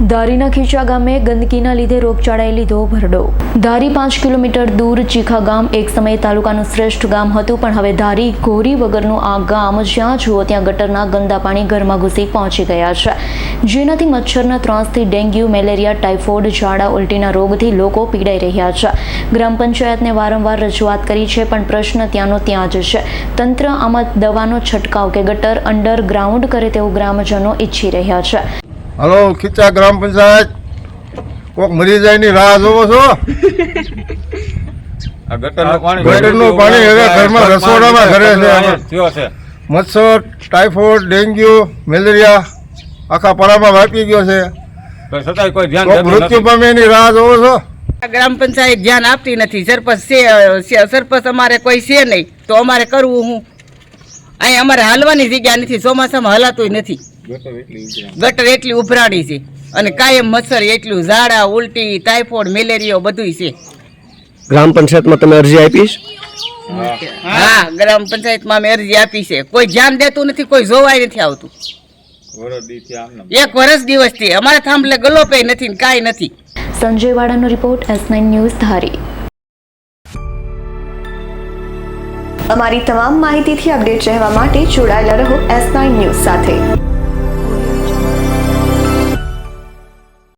ધારીના ખીચા ગામે ગંદકીના લીધે રોગચાળાએ લીધો ભરડો ધારી પાંચ કિલોમીટર દૂર ચીખા ગામ એક સમયે તાલુકાનું શ્રેષ્ઠ ગામ હતું, પણ હવે ધારી ઘોરી વગરનું આ ગામ જ્યાં જુઓ ત્યાં ગટરના ગંદા પાણી ઘરમાં ઘૂસી પહોંચી ગયા છે. જેનાથી મચ્છરના ત્રાસથી ડેન્ગ્યુ, મેલેરિયા, ટાઇફોઇડ, ઝાડા ઉલટીના રોગથી લોકો પીડાઈ રહ્યા છે. ગ્રામ પંચાયતને વારંવાર રજૂઆત કરી છે, પણ પ્રશ્ન ત્યાંનો ત્યાં જ છે. તંત્ર આમાં દવાનો છંટકાવ કે ગટર અંડરગ્રાઉન્ડ કરે તેવું ગ્રામજનો ઈચ્છી રહ્યા છે. હલો ખીચા ગ્રામ પંચાયત. કોક મરી જાય ની રાહ જોવો છો? આ ગટરનું પાણી હવે ઘરમાં રસોડામાં ઘરે છે. મચ્છર ટાઇફોઇડ ડેન્ગ્યુ મેલેરિયા આખા પરામાં વાપી ગયો છે. છતાંય કોઈ ધ્યાન મૃત્યુ પામે એની રાહ જોવો છો? ગ્રામ પંચાયત ધ્યાન આપતી નથી. સરપંચ છે છે- સરપંચ અમારે કોઈ છે નહીં. તો અમારે કરવું હું? અહીં અમારે હાલવાની જગ્યા નથી. ચોમાસામાં હલાતું નથી. ગટર એટલી ઉભરાણી. છે. અને કાયમ મચ્છર એટલું ઝાડા ઉલટી ટાઇફોઇડ મેલેરિયા બધું છે. ગ્રામ પંચાયતમાં તમે અરજી આપીશ હા. ગ્રામ પંચાયતમાં અમે અરજી આપી છે. કોઈ ધ્યાન દેતું નથી કોઈ જોવાય નથી આવતું. એક વર્ષ દિવસથી. અમારા થાંભલે ગલોપે નથી ને કાંઈ નથી. Sanjay વાડાનો report S nine news Dhari. અમારી તમામ માહિતીથી અપડેટ રહેવા માટે જોડાયેલા રહો એસ નાઇન ન્યૂઝ સાથે.